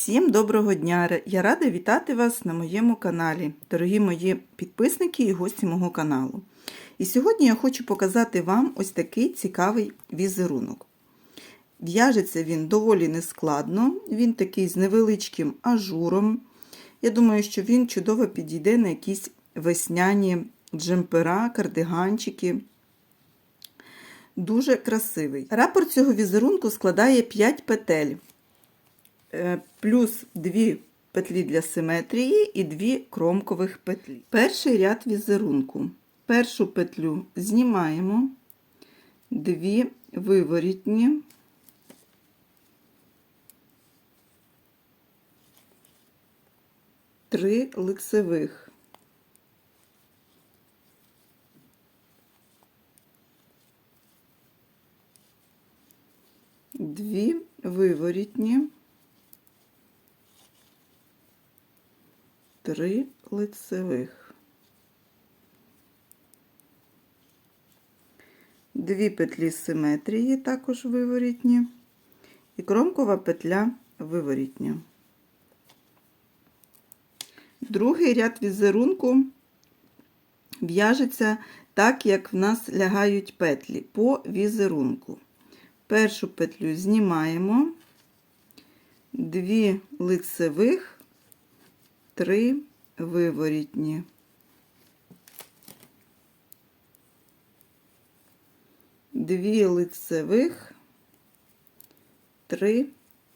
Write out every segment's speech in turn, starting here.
Всім доброго дня! Я рада вітати вас на моєму каналі, дорогі мої підписники і гості мого каналу. І сьогодні я хочу показати вам ось такий цікавий візерунок. В'яжеться він доволі нескладно, він такий з невеличким ажуром. Я думаю, що він чудово підійде на якісь весняні джемпера, кардиганчики. Дуже красивий. Рапорт цього візерунку складає 5 петель. Е, плюс 2 петлі для симетрії і 2 кромкових петлі. Перший ряд візерунку. Першу петлю знімаємо, 2 виворітні, три лицевих. Дві виворітні. Три лицевих, дві петлі симетрії, також виворітні, і кромкова петля виворітня. Другий ряд візерунку в'яжеться так, як в нас лягають петлі по візерунку. Першу петлю знімаємо, дві лицевих, три виворітні. Дві лицевих, три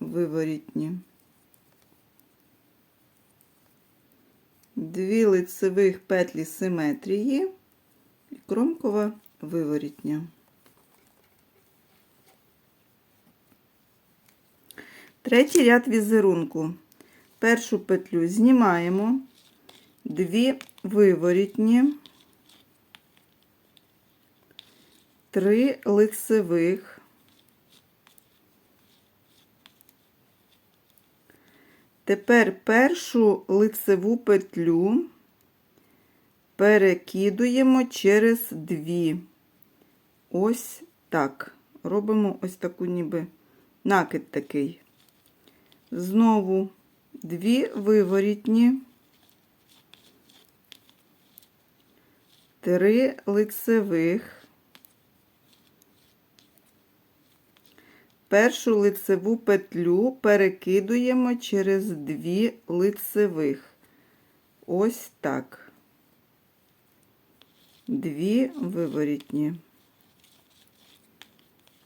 виворітні. Дві лицевих петлі симетрії і кромкова виворітня. Третій ряд візерунку. Першу петлю знімаємо, дві виворітні, три лицевих, тепер першу лицеву петлю перекидуємо через дві. Ось так. Робимо ось таку ніби накид такий. Знову дві виворітні, три лицевих, першу лицеву петлю перекидуємо через дві лицевих. Ось так. Дві виворітні,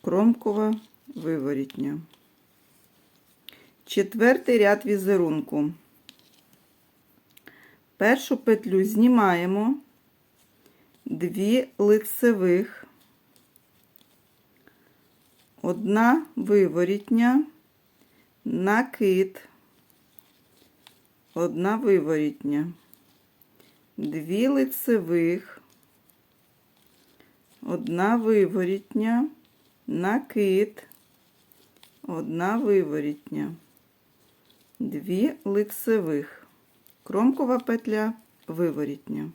кромкова виворітня. Четвертий ряд візерунку. Першу петлю знімаємо, дві лицевих, одна виворітня, накид, одна виворітня, дві лицевих, одна виворітня, накид, одна виворітня дві лицевих, кромкова петля виворітня.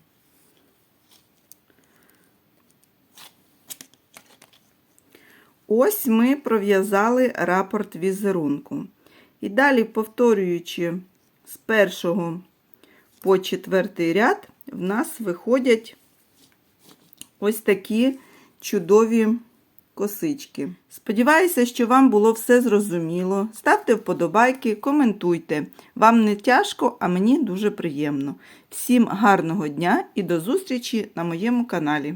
Ось ми пров'язали рапорт візерунку. І далі, повторюючи з першого по четвертий ряд, в нас виходять ось такі чудові косички. Сподіваюся, що вам було все зрозуміло. Ставте вподобайки, коментуйте. Вам не тяжко, а мені дуже приємно. Всім гарного дня і до зустрічі на моєму каналі.